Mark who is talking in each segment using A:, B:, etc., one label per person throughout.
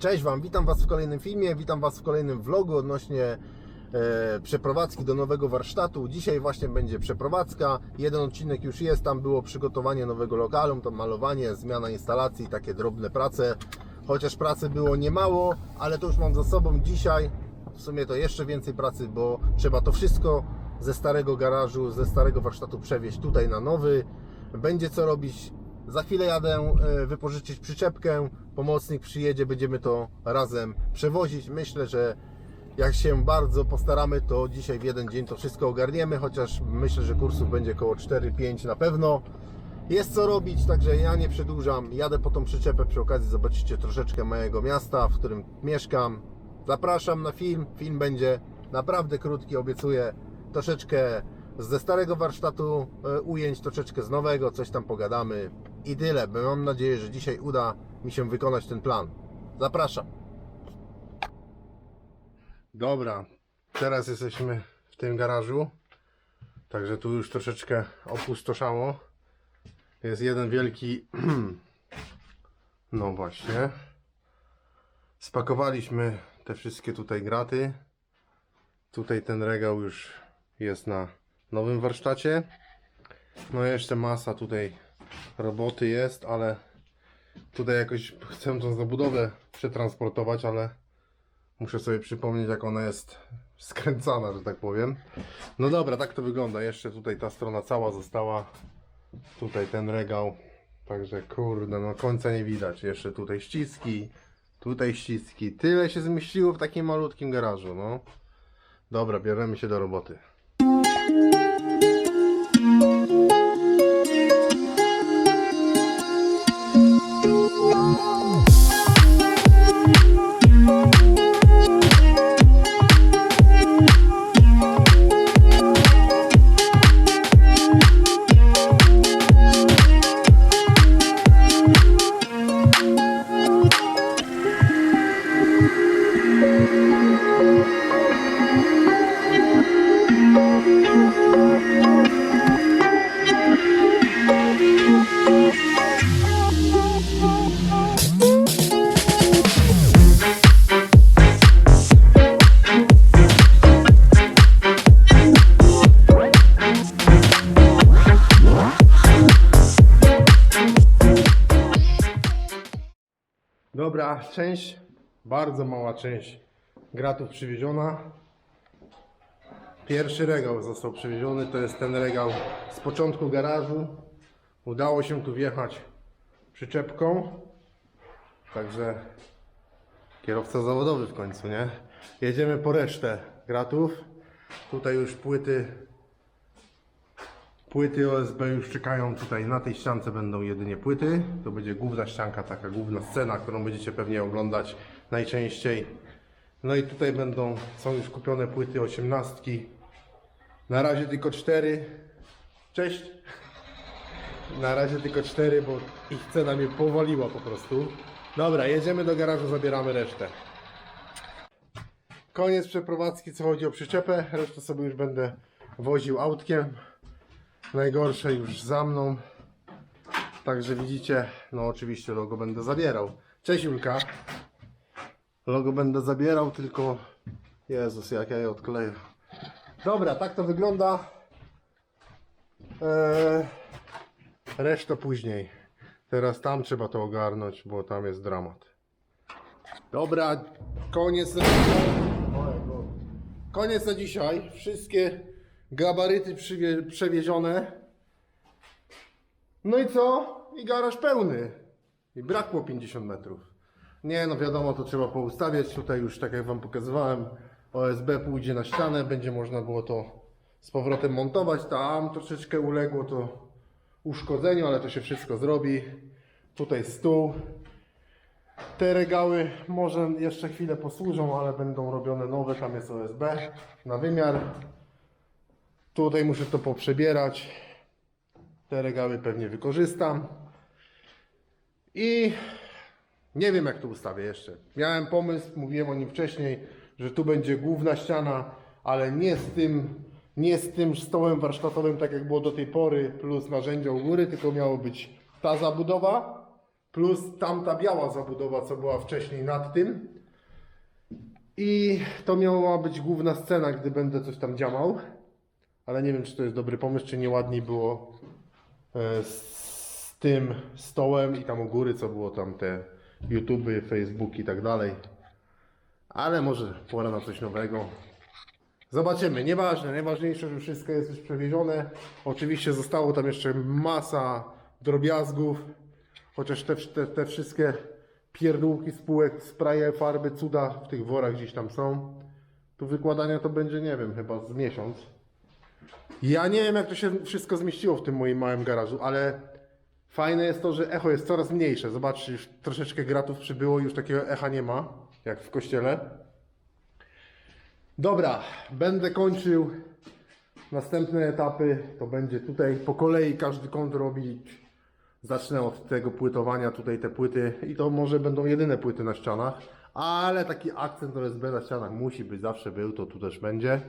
A: Cześć Wam, witam Was w kolejnym filmie, witam Was w kolejnym vlogu odnośnie e, przeprowadzki do nowego warsztatu. Dzisiaj właśnie będzie przeprowadzka. Jeden odcinek już jest, tam było przygotowanie nowego lokalu, to malowanie, zmiana instalacji, takie drobne prace. Chociaż pracy było niemało, ale to już mam za sobą dzisiaj. W sumie to jeszcze więcej pracy, bo trzeba to wszystko ze starego garażu, ze starego warsztatu przewieźć tutaj na nowy. Będzie co robić. Za chwilę jadę e, wypożyczyć przyczepkę. Pomocnik przyjedzie, będziemy to razem przewozić. Myślę, że jak się bardzo postaramy, to dzisiaj w jeden dzień to wszystko ogarniemy, chociaż myślę, że kursów będzie około 4-5 na pewno. Jest co robić, także ja nie przedłużam. Jadę po tą przyczepę. Przy okazji zobaczycie troszeczkę mojego miasta, w którym mieszkam. Zapraszam na film. Film będzie naprawdę krótki, obiecuję. Troszeczkę ze starego warsztatu e, ujęć, troszeczkę z nowego, coś tam pogadamy i tyle. Bo Mam nadzieję, że dzisiaj uda mi się wykonać ten plan. Zapraszam. Dobra, teraz jesteśmy w tym garażu. Także tu już troszeczkę opustoszało. Jest jeden wielki. No właśnie. Spakowaliśmy te wszystkie tutaj graty. Tutaj ten regał już jest na nowym warsztacie. No jeszcze masa tutaj roboty jest, ale tutaj jakoś chcę tą zabudowę przetransportować, ale muszę sobie przypomnieć jak ona jest skręcana, że tak powiem. No dobra, tak to wygląda. Jeszcze tutaj ta strona cała została. Tutaj ten regał. Także kurde, no końca nie widać. Jeszcze tutaj ściski, tutaj ściski. Tyle się zmieściło w takim malutkim garażu, no. Dobra, bierzemy się do roboty. Część, bardzo mała część gratów przywieziona. Pierwszy regał został przywieziony, to jest ten regał z początku garażu. Udało się tu wjechać przyczepką. Także kierowca zawodowy w końcu, nie? Jedziemy po resztę gratów. Tutaj już płyty Płyty OSB już czekają tutaj, na tej ściance będą jedynie płyty. To będzie główna ścianka, taka główna scena, którą będziecie pewnie oglądać najczęściej. No i tutaj będą, są już kupione płyty osiemnastki. Na razie tylko cztery. Cześć! Na razie tylko cztery, bo ich cena mnie powaliła po prostu. Dobra, jedziemy do garażu, zabieramy resztę. Koniec przeprowadzki, co chodzi o przyczepę. Resztę sobie już będę woził autkiem. Najgorsze już za mną. Także widzicie, no oczywiście logo będę zabierał. Cześć Julka. Logo będę zabierał, tylko Jezus, jak ja je odkleję. Dobra, tak to wygląda. Eee, później. Teraz tam trzeba to ogarnąć, bo tam jest dramat. Dobra, koniec na dzisiaj. Koniec na dzisiaj. Wszystkie gabaryty przewiezione. No i co? I garaż pełny. I brakło 50 metrów. Nie, no wiadomo, to trzeba poustawiać. Tutaj już, tak jak Wam pokazywałem, OSB pójdzie na ścianę, będzie można było to z powrotem montować. Tam troszeczkę uległo to uszkodzeniu, ale to się wszystko zrobi. Tutaj stół. Te regały może jeszcze chwilę posłużą, ale będą robione nowe. Tam jest OSB na wymiar. Tutaj muszę to poprzebierać. Te regały pewnie wykorzystam. I nie wiem jak to ustawię jeszcze. Miałem pomysł, mówiłem o nim wcześniej, że tu będzie główna ściana, ale nie z tym, nie z tym stołem warsztatowym, tak jak było do tej pory, plus narzędzia u góry, tylko miało być ta zabudowa. plus tamta biała zabudowa, co była wcześniej nad tym. I to miała być główna scena, gdy będę coś tam działał. Ale nie wiem, czy to jest dobry pomysł, czy nieładniej było e, z tym stołem i tam u góry, co było tam te YouTube, Facebook i tak dalej. Ale może pora na coś nowego. Zobaczymy, nieważne, najważniejsze, że wszystko jest już przewiezione. Oczywiście zostało tam jeszcze masa drobiazgów, chociaż te, te, te wszystkie pierdółki spółek, spraye, farby, cuda w tych worach gdzieś tam są. Tu wykładania to będzie, nie wiem, chyba z miesiąc. Ja nie wiem, jak to się wszystko zmieściło w tym moim małym garażu, ale fajne jest to, że echo jest coraz mniejsze. Zobaczcie, już troszeczkę gratów przybyło, już takiego echa nie ma, jak w kościele. Dobra, będę kończył następne etapy. To będzie tutaj po kolei każdy kąt robić. Zacznę od tego płytowania, tutaj te płyty i to może będą jedyne płyty na ścianach, ale taki akcent OSB na ścianach musi być, zawsze był, to tu też będzie.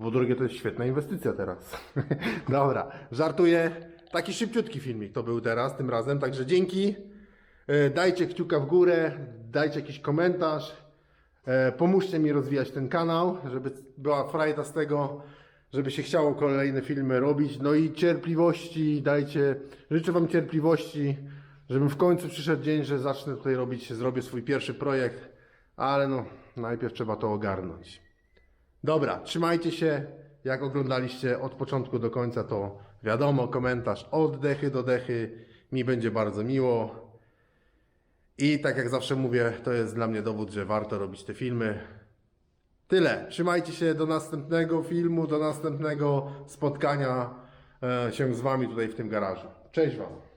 A: Po drugie, to jest świetna inwestycja teraz. Dobra, żartuję. Taki szybciutki filmik to był teraz, tym razem, także dzięki. E, Dajcie kciuka w górę, dajcie jakiś komentarz. E, Pomóżcie mi rozwijać ten kanał, żeby była frajda z tego, żeby się chciało kolejne filmy robić. No i cierpliwości, dajcie, życzę Wam cierpliwości, żebym w końcu przyszedł dzień, że zacznę tutaj robić, zrobię swój pierwszy projekt, ale no, najpierw trzeba to ogarnąć. Dobra, trzymajcie się. Jak oglądaliście od początku do końca, to wiadomo, komentarz od dechy do dechy. Mi będzie bardzo miło. I tak jak zawsze mówię, to jest dla mnie dowód, że warto robić te filmy. Tyle. Trzymajcie się do następnego filmu, do następnego spotkania e, się z Wami tutaj w tym garażu. Cześć Wam.